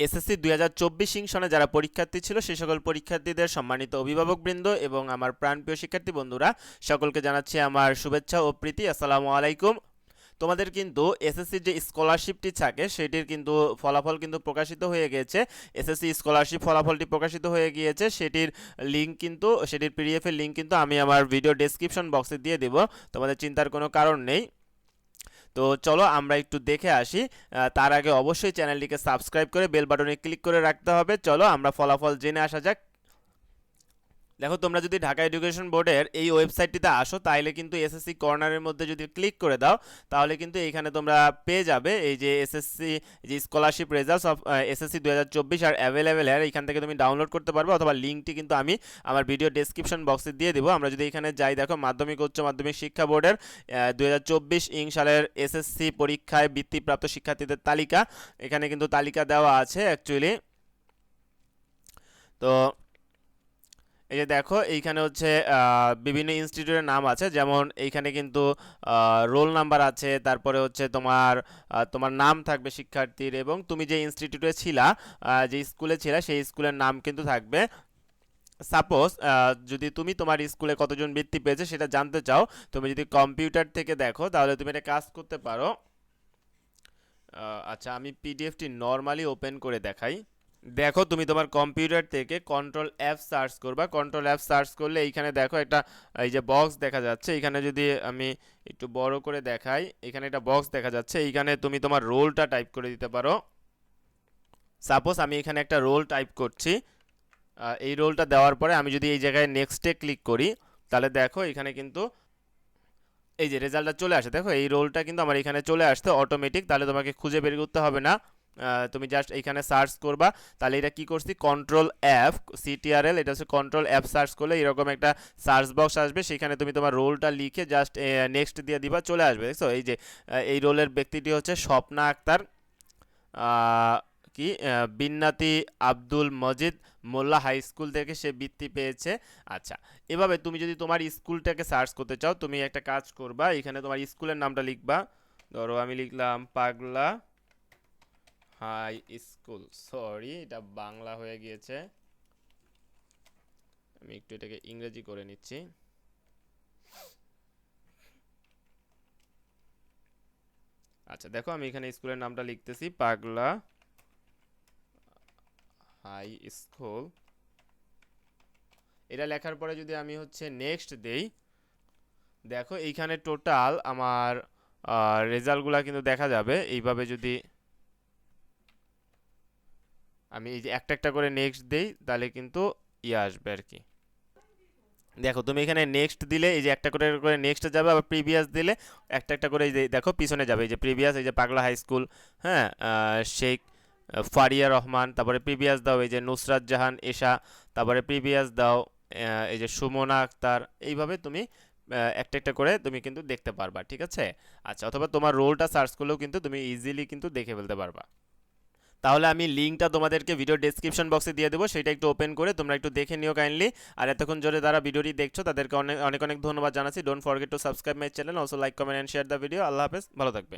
SSC দুই হাজার চব্বিশ সনে যারা পরীক্ষার্থী ছিল সে সকল পরীক্ষার্থীদের সম্মানিত অভিভাবকবৃন্দ এবং আমার প্রাণপ্রিয় শিক্ষার্থী বন্ধুরা, সকলকে জানাচ্ছি আমার শুভেচ্ছা ও প্রীতি। আসসালামু আলাইকুম। তোমাদের কিন্তু এসএসসির যে স্কলারশিপটি থাকে, সেটির কিন্তু ফলাফল কিন্তু প্রকাশিত হয়ে গিয়েছে এসএসসি স্কলারশিপ ফলাফলটি প্রকাশিত হয়ে গিয়েছে। সেটির লিঙ্ক কিন্তু, সেটির পিডিএফ এর লিঙ্ক কিন্তু আমি আমার ভিডিও ডেসক্রিপশন বক্সে দিয়ে দেব। তোমাদের চিন্তার কোনো কারণ নেই। তো চলো আমরা একটু দেখে আসি। তার আগে অবশ্যই চ্যানেলটিকে সাবস্ক্রাইব করে বেল বাটনে ক্লিক করে রাখতে হবে। চলো আমরা ফলাফল জেনে আসা যাক। দেখো, তোমরা যদি ঢাকা এডুকেশন বোর্ডের এই ওয়েবসাইটটিতে আসো তাহলে কিন্তু এসএসসি কর্নারের মধ্যে যদি ক্লিক করে দাও, তাহলে কিন্তু এইখানে তোমরা পেয়ে যাবে এই যে এসএসসি যে স্কলারশিপ রেজাল্টস অফ এসএসসি দু হাজার চব্বিশ আর অ্যাভেলেবেল আর এখান থেকে তুমি ডাউনলোড করতে পারবে অথবা লিঙ্কটি কিন্তু আমি আমার ভিডিও ডেসক্রিপশন বক্সে দিয়ে দেবো। আমরা যদি এখানে যাই, দেখো, মাধ্যমিক, উচ্চ মাধ্যমিক শিক্ষা বোর্ডের দু হাজার চব্বিশ ইং সালের এসএসসি পরীক্ষায় বৃত্তিপ্রাপ্ত শিক্ষার্থীদের তালিকা। এখানে কিন্তু তালিকা দেওয়া আছে অ্যাকচুয়ালি তো এই যে দেখো, এইখানে হচ্ছে বিভিন্ন ইনস্টিটিউটের নাম আছে। যেমন এইখানে কিন্তু রোল নাম্বার আছে, তারপরে হচ্ছে তোমার তোমার নাম থাকবে শিক্ষার্থীর এবং তুমি যে ইনস্টিটিউটে ছিলা যে স্কুলে ছিলা, সেই স্কুলের নাম কিন্তু থাকবে। সাপোজ যদি তুমি তোমার স্কুলে কতজন বৃত্তি পেয়েছে সেটা জানতে চাও, তুমি যদি কম্পিউটার থেকে দেখো, তাহলে তুমি এটা কাজ করতে পারো। আচ্ছা আমি পিডিএফটি নর্মালি ওপেন করে দেখাই। দেখো তুমি তোমার কম্পিউটার থেকে কন্ট্রোল অ্যাপ সার্চ করবা। কন্ট্রোল অ্যাপ সার্চ করলে এইখানে দেখো একটা, এই যে বক্স দেখা যাচ্ছে। এখানে যদি আমি একটু বড় করে দেখাই, এখানে একটা বক্স দেখা যাচ্ছে। এইখানে তুমি তোমার রোলটা টাইপ করে দিতে পারো। সাপোজ আমি এখানে একটা রোল টাইপ করছি। এই রোলটা দেওয়ার পরে আমি যদি এই জায়গায় নেক্সটে ক্লিক করি, তাহলে দেখো এখানে কিন্তু এই যে রেজাল্টটা চলে আসে। দেখো এই রোলটা কিন্তু আমার এখানে চলে আসতে অটোমেটিক তাহলে তোমাকে খুঁজে বের করতে হবে না। তুমি জাস্ট এইখানে সার্চ করবা, তাহলে এটা কি করছি? কন্ট্রোল অ্যাপ সিটিআরএল এটা হচ্ছে কন্ট্রোল অ্যাপ সার্চ করলে এরকম একটা সার্চ বক্স আসবে, সেখানে তুমি তোমার রোলটা লিখে জাস্ট নেক্সট দিয়ে দিবা, চলে আসবে। দেখছ? এই যে এই রোলের ব্যক্তিটি হচ্ছে স্বপ্না আক্তার কি? বিন্নাতি আব্দুল মজিদ, মোল্লা হাই স্কুল থেকে সে বৃত্তি পেয়েছে। আচ্ছা এভাবে তুমি যদি তোমার স্কুলটাকে সার্চ করতে চাও, তুমি একটা কাজ করবা, এখানে তোমার স্কুলের নামটা লিখবা। ধরো আমি লিখলাম পাগলা হাই স্কুল। সরি, এটা বাংলা হয়ে গিয়েছে। আমি একটু এটাকে ইংরেজি করে নিচ্ছি। আচ্ছা দেখো আমি এখানে স্কুলের নামটা লিখতেছি, পাগলা হাই স্কুল। এটা লেখার পরে যদি আমি হচ্ছে নেক্সট দেই, দেখো এইখানে টোটাল আমার রেজাল্টগুলো কিন্তু দেখা যাবে। এইভাবে যদি আমি এই যে একটা একটা করে নেক্সট দেই, তাহলে কিন্তু ইয়ে আসবে আর কি। দেখো, তুমি এখানে নেক্সট দিলে, এই যে একটা করে করে নেক্সট যাবে, আবার প্রিভিয়াস দিলে একটা একটা করে দেখো, পিছনে যাবে। এই যে প্রিভিয়াস এই যে পাগলা হাই স্কুল হ্যাঁ শেখ ফারিয়া রহমান, তারপরে প্রিভিয়াস দাও, এই যে নুসরাত জাহান, এশা, তারপরে প্রিভিয়াস দাও এই যে সুমনা আক্তার, এইভাবে তুমি একটা একটা করে তুমি কিন্তু দেখতে পারবা, ঠিক আছে? আচ্ছা অথবা তোমার রোলটা সার্চ করলেও কিন্তু তুমি ইজিলি কিন্তু দেখে ফেলতে পারবা। তাহলে আমি লিঙ্কটা তোমাদেরকে ভিডিও ডেসক্রিপশন বক্সে দিয়ে দেবো, সেটা একটু ওপেন করে তোমরা একটু দেখে নিও কাইন্ডলি আর এতক্ষণ জোরে তারা ভিডিওটি দেখছ, তাদেরকে অনেক অনেক অনেক ধন্যবাদ জানাচ্ছি। Don't forget to subscribe my channel also like comment and share the video আল্লাহ হাফেজ, ভালো থাকবে।